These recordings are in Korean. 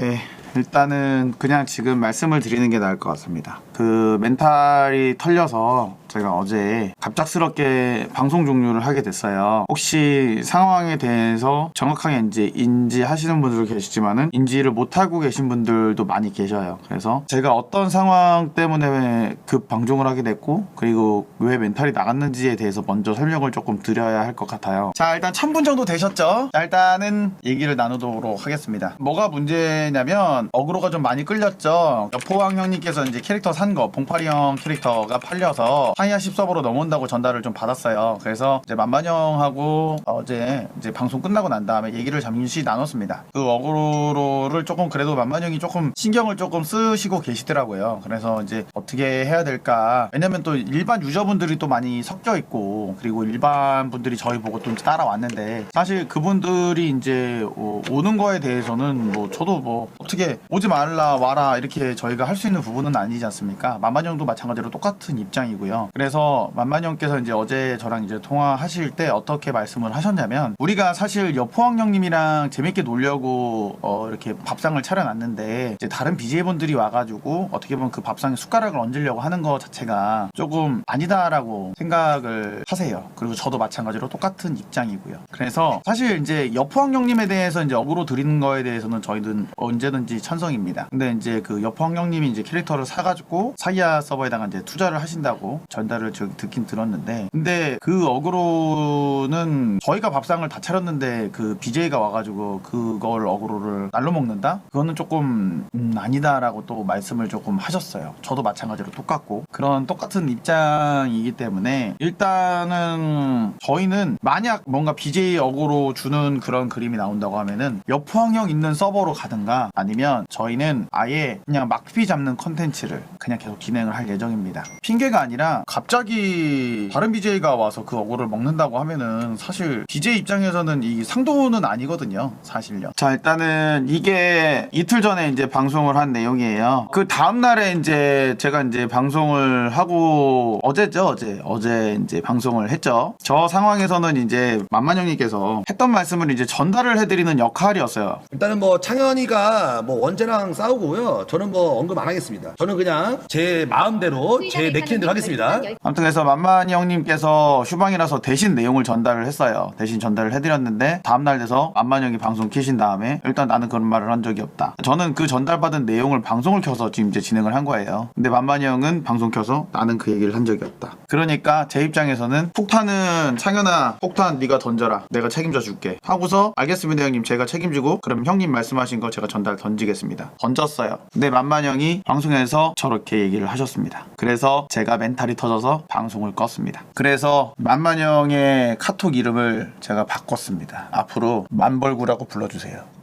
네, 일단은 그냥 지금 말씀을 드리는 게 나을 것 같습니다. 그 멘탈이 털려서 제가 어제 갑작스럽게 방송 종료를 하게 됐어요. 혹시 상황에 대해서 정확하게 이제 인지하시는 분들도 계시지만은 인지를 못하고 계신 분들도 많이 계셔요. 그래서 제가 어떤 상황 때문에 급 방종을 하게 됐고 그리고 왜 멘탈이 나갔는지에 대해서 먼저 설명을 조금 드려야 할 것 같아요. 자, 일단 1000분 정도 되셨죠? 자, 일단은 얘기를 나누도록 하겠습니다. 뭐가 문제냐면 어그로가 좀 많이 끌렸죠. 포항 형님께서 이제 캐릭터 산 거, 봉파리 형 캐릭터가 팔려서 하이아 10서버로 넘어온다고 전달을 좀 받았어요. 그래서 이제 만만 형하고 어제 이제 방송 끝나고 난 다음에 얘기를 잠시 나눴습니다. 그 어그로를 조금 그래도 만만 형이 조금 신경을 조금 쓰시고 계시더라고요. 그래서 이제 어떻게 해야 될까? 왜냐면 또 일반 유저분들이 또 많이 섞여 있고 그리고 일반 분들이 저희 보고 또 이제 따라왔는데 사실 그분들이 이제 어, 오는 거에 대해서는 뭐 저도 뭐 어떻게 오지 말라 와라 이렇게 저희가 할 수 있는 부분은 아니지 않습니까? 만만형도 마찬가지로 똑같은 입장이고요. 그래서 만만형께서 이제 어제 저랑 이제 통화하실 때 어떻게 말씀을 하셨냐면 우리가 사실 여포항 형님이랑 재밌게 놀려고 어, 이렇게 밥상을 차려놨는데 이제 다른 BJ분들이 와가지고 어떻게 보면 그 밥상에 숟가락을 얹으려고 하는 거 자체가 조금 아니다라고 생각을 하세요. 그리고 저도 마찬가지로 똑같은 입장이고요. 그래서 사실 이제 여포항 형님에 대해서 이제 어그로 드리는 거에 대해서는 저희는 언제든지 찬성입니다. 근데 이제 그 여포항 형님이 이제 캐릭터를 사가지고 사이아 서버에다가 이제 투자를 하신다고 전달을 저 듣긴 들었는데 근데 그 어그로는 저희가 밥상을 다 차렸는데 그 BJ가 와가지고 그걸 어그로를 날로 먹는다? 그거는 조금 음, 아니다라고 또 말씀을 조금 하셨어요. 저도 마찬가지로 똑같고 그런 똑같은 입장이기 때문에 일단은 저희는 만약 뭔가 BJ 어그로 주는 그런 그림이 나온다고 하면은 여포항형 있는 서버로 가든가 아니면 저희는 아예 그냥 막피 잡는 컨텐츠를 그냥 계속 진행을 할 예정입니다. 핑계가 아니라 갑자기 다른 BJ가 와서 그 어그로를 먹는다고 하면은 사실 BJ 입장에서는 이 상도는 아니거든요. 사실요. 자 일단은 이게 이틀 전에 이제 방송을 한 내용이에요. 그 다음 날에 이제 제가 이제 방송을 하고 어제죠 어제 어제 이제 방송을 했죠. 저 상황에서는 이제 만만 형님께서 했던 말씀을 이제 전달을 해드리는 역할이었어요. 일단은 뭐 창현이가 뭐 원재랑 싸우고요. 저는 뭐 언급 안 하겠습니다. 저는 그냥 제 마음대로 제 내키는 대로 하겠습니다. 아무튼 그래서 만만이 형님께서 휴방이라서 대신 내용을 전달을 했어요. 대신 전달을 해드렸는데 다음날 돼서 만만이 형이 방송 키신 다음에 일단 나는 그런 말을 한 적이 없다. 저는 그 전달받은 내용을 방송을 켜서 지금 이제 진행을 한 거예요. 근데 만만이 형은 방송 켜서 나는 그 얘기를 한 적이 없다. 그러니까 제 입장에서는 폭탄은 창현아 폭탄 네가 던져라. 내가 책임져 줄게. 하고서 알겠습니다 형님 제가 책임지고 그럼 형님 말씀하신 거 제가 전달 던지겠습니다. 던졌어요. 근데 만만 형이 방송에서 저렇게 얘기를 하셨습니다. 그래서 제가 멘탈이 터져서 방송을 껐습니다. 그래서 만만 형의 카톡 이름을 제가 바꿨습니다. 앞으로 만벌구라고 불러주세요.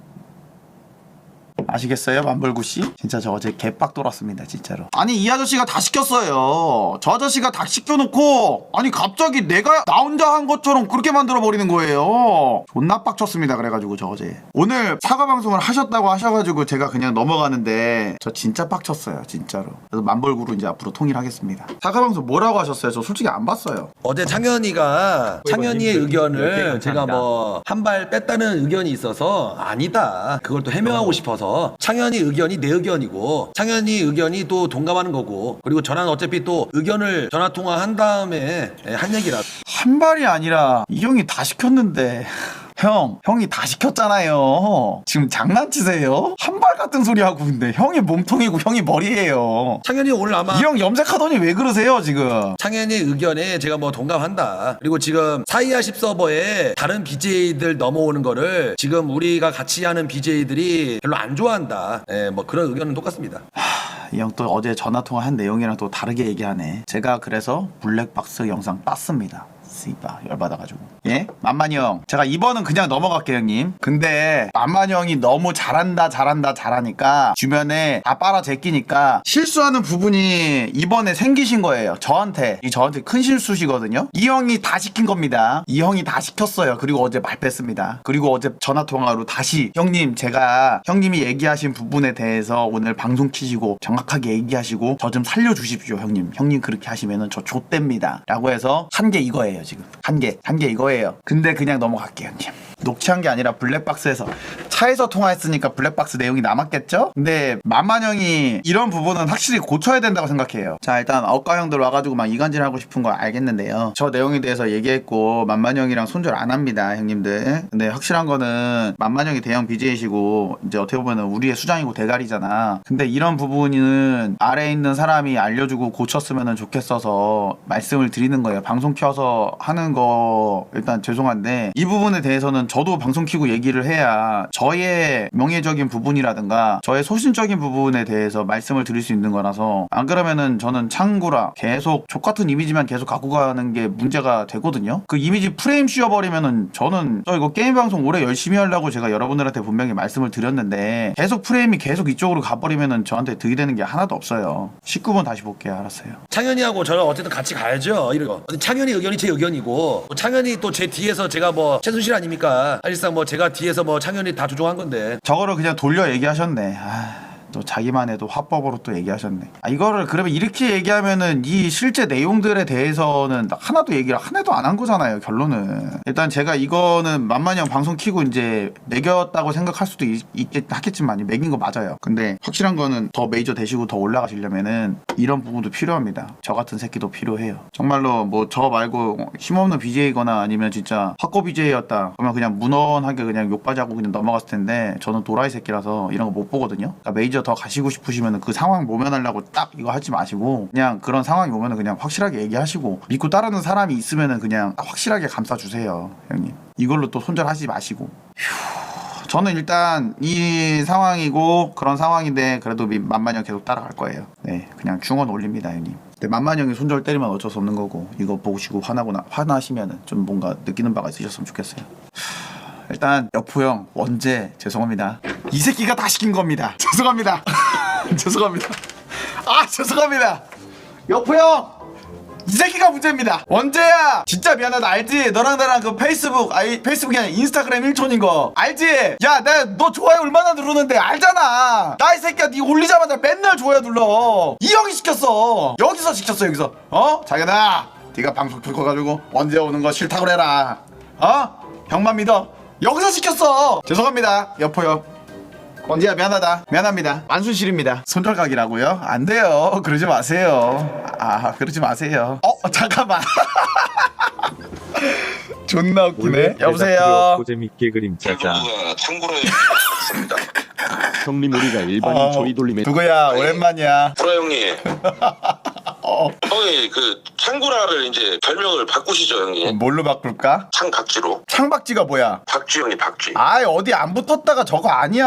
아시겠어요 만벌구 씨? 진짜 저 어제 개빡 돌았습니다 진짜로 아니 이 아저씨가 다 시켰어요 저 아저씨가 다 시켜놓고 아니 갑자기 내가 나 혼자 한 것처럼 그렇게 만들어 버리는 거예요 존나 빡쳤습니다 그래가지고 저 어제 오늘 사과 방송을 하셨다고 하셔가지고 제가 그냥 넘어가는데 저 진짜 빡쳤어요 진짜로 그래서 만벌구로 이제 앞으로 통일하겠습니다 사과 방송 뭐라고 하셨어요 저 솔직히 안 봤어요 어제 창현이가 창현이의 의견을 제가 뭐 한 발 뺐다는 의견이 있어서 아니다. 그걸 또 해명하고 싶어서 창현이 의견이 내 의견이고 창현이 의견이 또 동감하는 거고 그리고 저는 어차피 또 의견을 전화 통화한 다음에 예, 한 얘기라. 한 발이 아니라 이 형이 다 시켰는데 형, 형이 다 시켰잖아요. 지금 장난치세요? 한발 같은 소리 하고 근데 형이 몸통이고 형이 머리예요. 창현이 오늘 아마 이 형 염색하더니 왜 그러세요 지금? 창현이 의견에 제가 뭐 동감한다. 그리고 지금 사이아 10 서버에 다른 BJ들 넘어오는 거를 지금 우리가 같이 하는 BJ들이 별로 안 좋아한다. 예, 뭐 그런 의견은 똑같습니다. 이 형 또 어제 전화 통화한 내용이랑 또 다르게 얘기하네. 제가 그래서 블랙박스 영상 땄습니다. 씨바 열받아가지고. 예? 만만이 형. 제가 이번은 그냥 넘어갈게요 형님. 근데 만만이 형이 너무 잘한다 잘한다 잘하니까 주변에 다 빨아 제끼니까 실수하는 부분이 이번에 생기신 거예요 저한테. 이 저한테 큰 실수시거든요. 이 형이 다 시킨 겁니다. 이 형이 다 시켰어요. 그리고 어제 말 뺐습니다. 그리고 어제 전화통화로 다시 형님 제가 형님이 얘기하신 부분에 대해서 오늘 방송 키시고 정확하게 얘기하시고 저 좀 살려주십시오 형님. 형님 그렇게 하시면은 저 좆됩니다. 라고 해서 한 게 이거예요 지금. 한 개한게 이거예요. 근데 그냥 넘어갈게요 형님 녹취한 게 아니라 블랙박스에서 차에서 통화했으니까 블랙박스 내용이 남았겠죠? 근데 만만형이 이런 부분은 확실히 고쳐야 된다고 생각해요. 자 일단 억가 형들 와가지고 막 이간질하고 싶은 거 알겠는데요. 저 내용에 대해서 얘기했고 만만형이랑 손절 안 합니다, 형님들. 근데 확실한 거는 만만형이 대형 BJ시고 이제 어떻게 보면 우리의 수장이고 대가리잖아. 근데 이런 부분은 아래에 있는 사람이 알려주고 고쳤으면 좋겠어서 말씀을 드리는 거예요. 방송 켜서 하는 거 일단 죄송한데 이 부분에 대해서는 저도 방송 켜고 얘기를 해야 저의 명예적인 부분이라든가 저의 소신적인 부분에 대해서 말씀을 드릴 수 있는 거라서 안 그러면은 저는 창구라 계속 족같은 이미지만 계속 갖고 가는 게 문제가 되거든요. 그 이미지 프레임 씌워버리면은 저는 저 이거 게임 방송 오래 열심히 하려고 제가 여러분들한테 분명히 말씀을 드렸는데 계속 프레임이 계속 이쪽으로 가버리면은 저한테 들이대는 게 하나도 없어요. 19번 다시 볼게요. 알았어요. 창현이하고 저는 어쨌든 같이 가야죠. 이거. 창현이 의견이 제 의견이고 뭐 창현이 또 제 뒤에서 제가 뭐 최순실 아닙니까? 사실상 뭐 제가 뒤에서 뭐 창현이 다 조종한 건데 저거를 그냥 돌려 얘기하셨네. 아, 또 자기만 해도 화법으로 또 얘기하셨네. 아, 이거를 그러면 이렇게 얘기하면은 이 실제 내용들에 대해서는 하나도 얘기를 하나도 안 한 거잖아요. 결론은 일단 제가 이거는 만만형 방송 키고 이제 매겼다고 생각할 수도 있, 있겠 하겠지만 매긴 거 맞아요. 근데 확실한 거는 더 메이저 되시고 더 올라가시려면은 이런 부분도 필요합니다. 저 같은 새끼도 필요해요. 정말로 뭐 저 말고 힘없는 BJ거나 아니면 진짜 확고 BJ였다. 그러면 그냥 무난하게 그냥 욕바지하고 그냥 넘어갔을 텐데 저는 도라이 새끼라서 이런 거 못 보거든요. 그러니까 메이저 더 가시고 싶으시면 그 상황 모면하려고 딱 이거 하지 마시고 그냥 그런 상황이 오면 은 그냥 확실하게 얘기하시고 믿고 따르는 사람이 있으면 은 그냥 확실하게 감싸주세요, 형님. 이걸로 또 손절하지 마시고. 휴, 저는 일단 이 상황이고 그런 상황인데 그래도 미- 만만형 계속 따라갈 거예요. 네, 그냥 중원 올립니다, 형님. 근데 만만형이 손절 때리면 어쩔 수 없는 거고 이거 보시고 화나거나 화나시면은 좀 뭔가 느끼는 바가 있으셨으면 좋겠어요. 일단 여포 형 원재 죄송합니다. 이 새끼가 다 시킨 겁니다. 죄송합니다. 죄송합니다. 아 죄송합니다. 여포 형. 이 새끼가 문제입니다. 원재야, 진짜 미안하다. 알지? 너랑 나랑 그 페이스북, 아니 페이스북이 아니라 인스타그램 1촌인 거 알지? 야, 내가 너 좋아요 얼마나 누르는데 알잖아. 나 이 새끼야, 니 올리자마자 맨날 좋아요 눌러. 이 형이 시켰어. 여기서 시켰어 여기서. 어? 자기나, 네가 방송 켜고 가지고 원재 오는 거 싫다고 그래라. 어? 형만 믿어. 여기서 시켰어. 죄송합니다. 여포 형. 원지야 미안하다. 미안합니다. 만순실입니다. 손절각이라고요? 안 돼요. 그러지 마세요. 아 그러지 마세요. 어 잠깐만. 존나 웃기네. 여보세요? 재밌게 그림 짜자. 누가 참고로 했습니다. 형님 우리가 일반인 어, 조이 돌림에 누구야? 오랜만이야. 보라 형님. 어. 형이 그 창구라를 이제 별명을 바꾸시죠 형님. 뭘로 바꿀까? 창박쥐로. 창박쥐가 뭐야 박쥐 형이 박쥐. 아이 어디 안 붙었다가 저거 아니야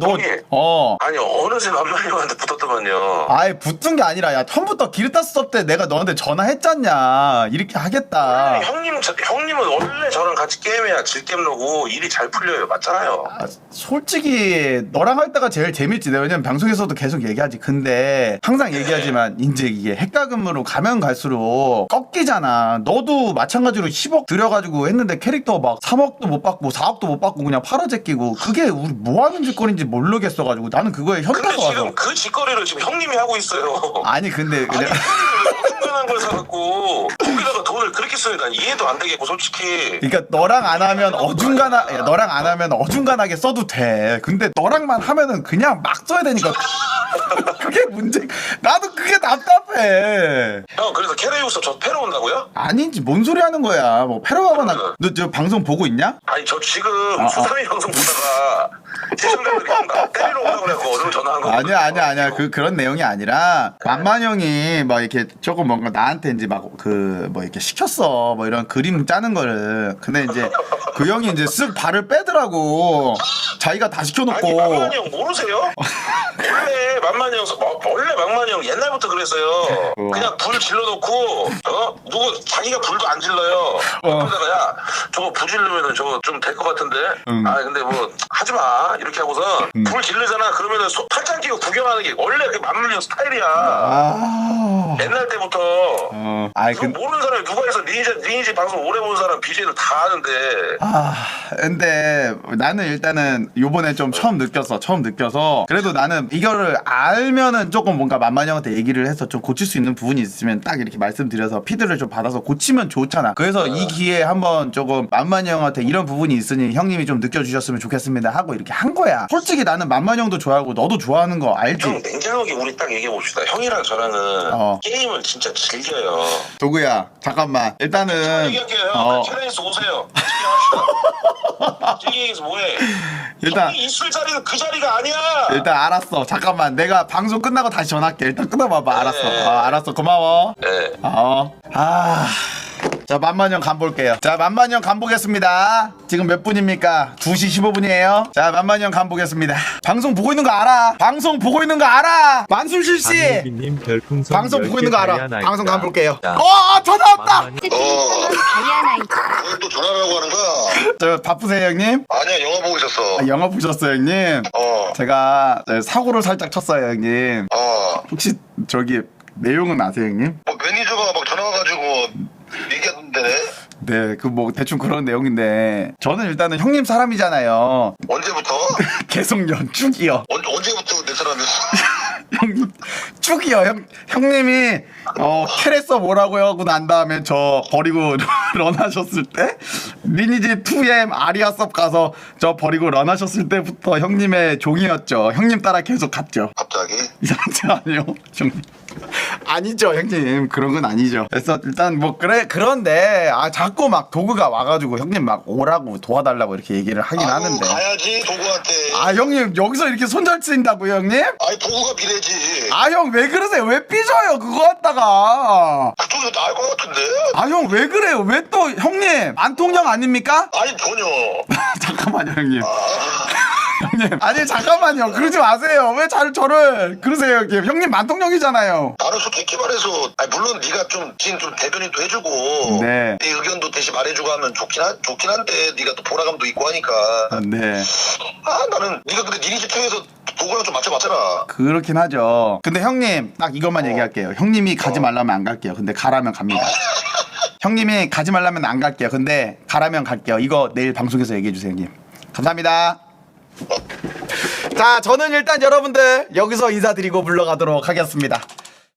형님. 어너 아니 어느새 만만히 형한테 붙었더만요. 아이 붙은 게 아니라 야 처음부터 기르타스 때 내가 너한테 전화했잖냐 이렇게 하겠다 형님 저- 형님은 원래 저랑 같이 게임해야 질겜러고 일이 잘 풀려요 맞잖아요. 아, 솔직히 너랑 할 때가 제일 재밌지. 내가 왜냐면 방송에서도 계속 얘기하지. 근데 항상 얘기하지만 이제 이게 핵가금으로 가면 갈수록 꺾이잖아. 너도 마찬가지로 10억 들여가지고 했는데 캐릭터 막 3억도 못 받고 4억도 못 받고 그냥 팔아제끼고 그게 우리 뭐 하는 짓거리인지 모르겠어가지고 나는 그거에 현타가 와서. 지금 그 짓거리를 지금 형님이 하고 있어요. 아니 근데 아니 그냥 충분한 걸 사갖고 거기다가 돈을 그렇게 쓰니 난 이해도 안 되겠고 솔직히. 그러니까 너랑 안 하면 어중간하 야, 너랑 안 하면 어중간하게 써도 돼. 근데 너랑만 하면은 그냥 막 써야 되니까 그게 문제. 나도 그게 답답해. 형 그래서 캐레우스 저 패러 온다고요? 아닌지 뭔 소리 하는 거야. 뭐 패러하거나 너 저 방송 보고 있냐? 아니 저 지금 아, 아. 수삼이 방송 보다가 시청자들이 나 때리러 온다고 그래갖고 오늘 전화한 거 아니야 아니야 아니야 그 그런 내용이 아니라 만만 형이 막 이렇게 조금 뭔가 나한테 이제 막 그 뭐 이렇게 시켰어. 뭐 이런 그림 짜는 거를. 근데 이제 그 형이 이제 쓱 발을 빼더라고. 자기가 다 아니 시켜놓고. 만만이 형 모르세요? 원래 만만이 형 어, 원래 만만이 형 옛날부터 그랬어요 어. 그냥 불 질러놓고 어 누구 자기가 불도 안 질러요 어. 그러다가 야 저거 불 질르면은 저거 좀 될 것 같은데 응. 아 근데 뭐 하지 마 이렇게 하고서 음. 불 질르잖아 그러면은 소, 팔짱 끼고 구경하는 게 원래 그 만물형 스타일이야. 아. 옛날 때부터. 어. 아이 그 모르는 사람이 누가 있어 리니지 리니지 방송 오래 본 사람 BJ들 다 아는데 아, 근데 나는 일단은 요번에 좀 처음 느꼈어. 처음 느껴서. 그래도 나는 이거를 알면은 조금 뭔가 만만히 형한테 얘기를 해서 좀 고칠 수 있는 부분이 있으면 딱 이렇게 말씀드려서 피드를 좀 받아서 고치면 좋잖아. 그래서 이 기회에 한번 조금 만만히 형한테 이런 부분이 있으니 형님이 좀 느껴주셨으면 좋겠습니다 하고 이렇게 한 거야. 솔직히 나는 만만히 형도 좋아하고 너도 좋아하는 거 형 알지? 냉정하게 우리 딱 얘기해 봅시다 형이랑 저랑은 어. 게임을 진짜 즐겨요 도구야, 잠깐만. 일단은, 얘기할게요 형 어, 테레스 오세요 합시다 찌개에서 뭐해 일단- 형이 있을 자리는 그 자리가 아니야 일단 알았어. 잠깐만. 내가 방송 끝나고 다시 전화할게. 일단 끊어봐봐. 알았어. 네. 어, 알았어. 고마워. 네 어. 아. 자, 만만형 간 볼게요. 자, 만만형 간 보겠습니다. 지금 몇 분입니까? 2시 15분이에요. 자, 만만형 간 보겠습니다. 방송 보고 있는 거 알아. 방송 보고 있는 거 알아. 만순실 씨. 박예빈님 별풍선 방송 보고 있는 거 알아. 방송 간 볼게요. 자. 어, 전화 왔다. 다이아나이트 오늘 또 전화라고 하는 거야 저 바쁘세요, 형님? 아니야 영화 보고 있었어 아, 영화 보셨어요, 형님? 어 제가 저 사고를 살짝 쳤어요, 형님. 어. 혹시 저기 내용은 아세요, 형님? 뭐 매니저가 막 전화 와가지고 얘기하던데 네, 그 뭐 대충 그런 내용인데 저는 일단은 형님 사람이잖아요. 언제부터? 계속 연축이요. 언, 언제부터 내 사람이었어? 형님 쭉이요. 형 형님이 어 캐레서 뭐라고 하고 난 다음에 저 버리고 런하셨을 때 리니지 2M 아리아 섭 가서 저 버리고 런하셨을 때부터 형님의 종이었죠. 형님 따라 계속 갔죠. 갑자기? 이상하지 않아요, 형님? 아니죠, 형님. 그런 건 아니죠. 그래서 일단 뭐 그래 그런데 아 자꾸 막 도구가 와가지고 형님 막 오라고 도와달라고 이렇게 얘기를 하긴 아유, 하는데. 가야지 도구한테 아 형님 여기서 이렇게 손절 쓰인다고요, 형님? 아니 도구가 미래지 아 형 왜 그러세요? 왜 삐져요 그거 갖다가? 그쪽에서 나을 것 같은데? 아 형 왜 그래요? 왜 또 형님 안통령 아닙니까? 아니 전혀 잠깐만요 형님. 형님. 아니 잠깐만요. 그러지 마세요. 왜 잘 저를 그러세요? 형님 형님 만통령이잖아요. 나는 솔직히 말해서 아니 물론 네가 좀 지금 좀 대변인도 해주고 네. 네 의견도 대신 말해주고 하면 좋긴, 한, 좋긴 한데 네가 또 보라감도 있고 하니까. 네. 아 나는 네가 근데 니니지 투에서 도구랑 좀 맞춰봤잖아. 그렇긴 하죠. 근데 형님 딱 이것만 얘기할게요. 형님이 가지 말라면 안 갈게요. 근데 가라면 갑니다. 형님이 가지 말라면 안 갈게요. 근데 가라면 갈게요. 이거 내일 방송에서 얘기해 주세요 형님. 감사합니다 자 저는 일단 여러분들 여기서 인사드리고 물러가도록 하겠습니다